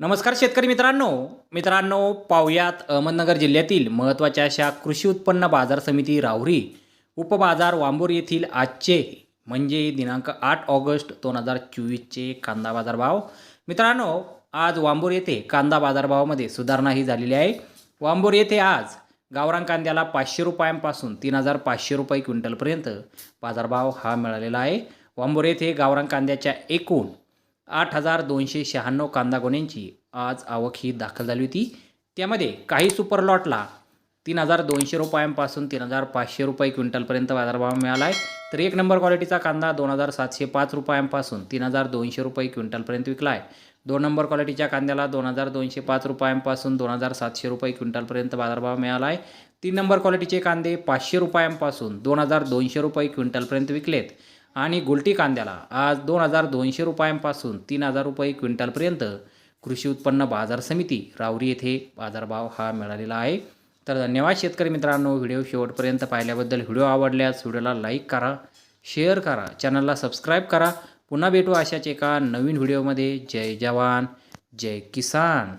नमस्कार शेतकरी मित्रांनो. मित्रांनो पाहुयात अहमदनगर जिल्ह्यातील महत्त्वाच्या अशा कृषी उत्पन्न बाजार समिती राहुरी उपबाजार वांबोर येथील आजचे म्हणजे दिनांक आठ ऑगस्ट दोन हजार चोवीसचे कांदा बाजारभाव. मित्रांनो आज वांबोर येथे कांदा बाजारभावामध्ये सुधारणा ही झालेली आहे. वांबोर येथे आज गावरान कांद्याला पाचशे रुपयांपासून तीन हजार पाचशे रुपये क्विंटलपर्यंत बाजारभाव हा मिळालेला आहे. वांबोर येथे गावरान कांद्याच्या एकूण आठ हजार दोनशे शहाण्णव कांदा गोण्यांची आज आवक ही दाखल झाली होती. त्यामध्ये काही सुपर लॉटला तीन हजार दोनशे रुपयांपासून तीन हजार पाचशे रुपये क्विंटलपर्यंत बाजारभाव मिळाला आहे तर एक नंबर क्वालिटीचा कांदा दोन हजार सातशे पाच रुपयांपासून तीन हजार दोनशे रुपये क्विंटलपर्यंत विकला आहे दोन नंबर क्वालिटीच्या कांद्याला दोन हजार दोनशे पाच रुपयांपासून दोन हजार सातशे रुपये क्विंटलपर्यंत बाजारभाव मिळाला आहे तीन नंबर क्वालिटीचे कांदे पाचशे रुपयांपासून दोन हजार दोनशे रुपये क्विंटलपर्यंत विकलेत. आणि गुलटी कांद्याला आज दोन हजार दोनशे रुपयांपासून तीन हजार रुपये क्विंटलपर्यंत कृषी उत्पन्न बाजार समिती रावरी येथे बाजारभाव हा मिळालेला आहे. तर धन्यवाद शेतकरी मित्रांनो व्हिडिओ शेवटपर्यंत पाहिल्याबद्दल व्हिडिओ आवडल्यास व्हिडिओला लाईक करा शेअर करा चॅनलला सबस्क्राईब करा. पुन्हा भेटू अशाच एका नवीन व्हिडिओमध्ये. जय जवान जय किसान.